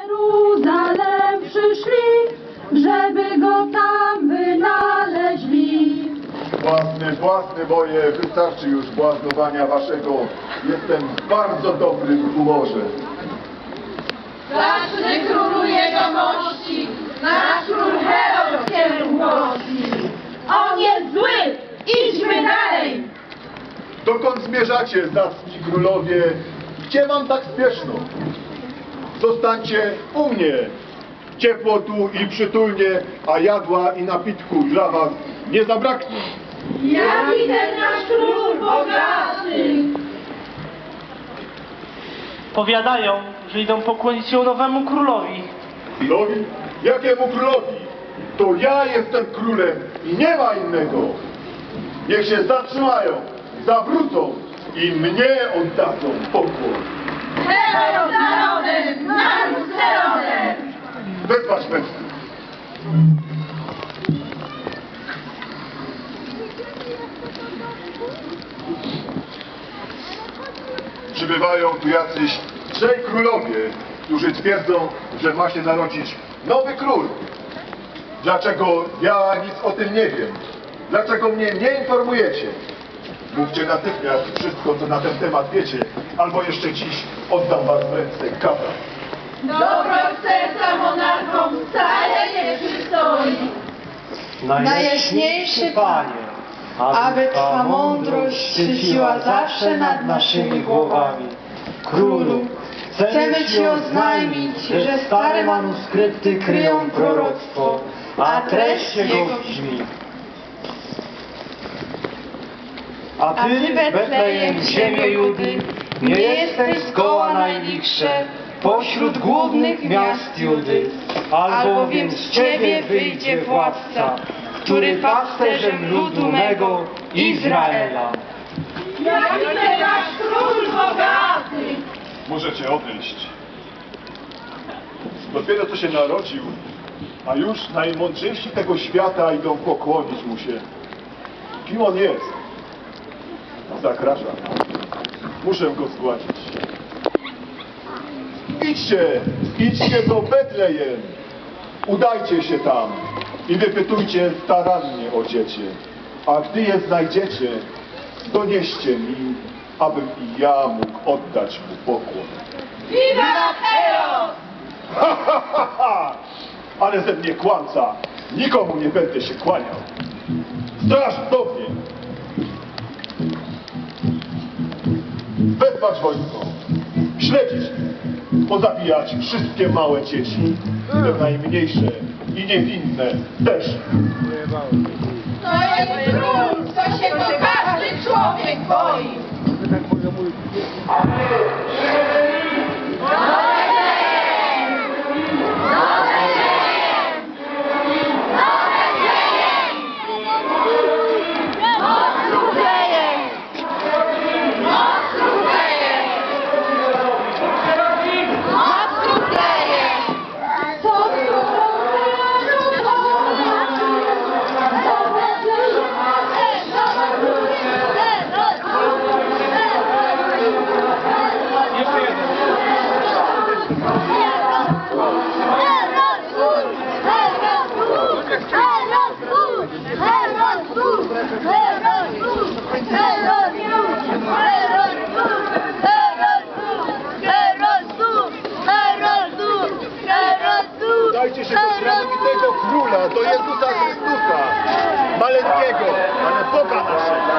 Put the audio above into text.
Jeruzalem przyszli, żeby go tam wynaleźli. Własny, własny moje, wystarczy już błaznowania waszego. Jestem w bardzo dobrym humorze. Zacny królu jegomości, nasz król Herod cię ugości. On jest zły, idźmy dalej. Dokąd zmierzacie, zacni królowie? Gdzie wam tak spieszno? Zostańcie u mnie. Ciepło tu i przytulnie, a jadła i napitku dla was nie zabraknie. Jaki ten nasz król bogaty. Powiadają, że idą pokłonić się nowemu królowi. Królowi? Jakiemu królowi? To ja jestem królem i nie ma innego. Niech się zatrzymają, zawrócą i mnie oddadzą pokłon. Herod narodem, naród Herodem. Przybywają tu jacyś trzej królowie, którzy twierdzą, że ma się narodzić nowy król. Dlaczego ja nic o tym nie wiem? Dlaczego mnie nie informujecie? Mówcie natychmiast wszystko, co na ten temat wiecie, albo jeszcze dziś oddam was w ręce kata. Dobro serca monarchom wcale nie przystoi. Najjaśniejszy Panie, aby Twa mądrość świeciła zawsze nad naszymi głowami. Królu, chcemy Ci oznajmić, że stare manuskrypty kryją proroctwo, a treść jego brzmi. A Ty, Betlejem, ziemię Judy, nie jesteś zgoła najlichsze pośród głównych miast Judy, albowiem z Ciebie wyjdzie władca, który pasterzem ludu mego Izraela. Jaki nasz król bogaty. Możecie odejść. Dopiero co się narodził, a już najmądrzejsi tego świata idą pokłonić mu się. Kim on jest? Zakracza. Muszę go zgładzić. Idźcie, idźcie do Betlejem. Udajcie się tam i wypytujcie starannie o dziecię. A gdy je znajdziecie, donieście mi, abym i ja mógł oddać mu pokłon. Wiwa Herod. Ha, ha, ha, ha! Ale ze mnie kłamca. Nikomu nie będę się kłaniał. Straż do Wezwać wojsko. Śledzić. Pozabijać wszystkie małe dzieci. Te najmniejsze i niewinne też. To jest król, co się go każdy człowiek boi. Do Jezusa Chrystusa. Maleńkiego, ale Boga naszego.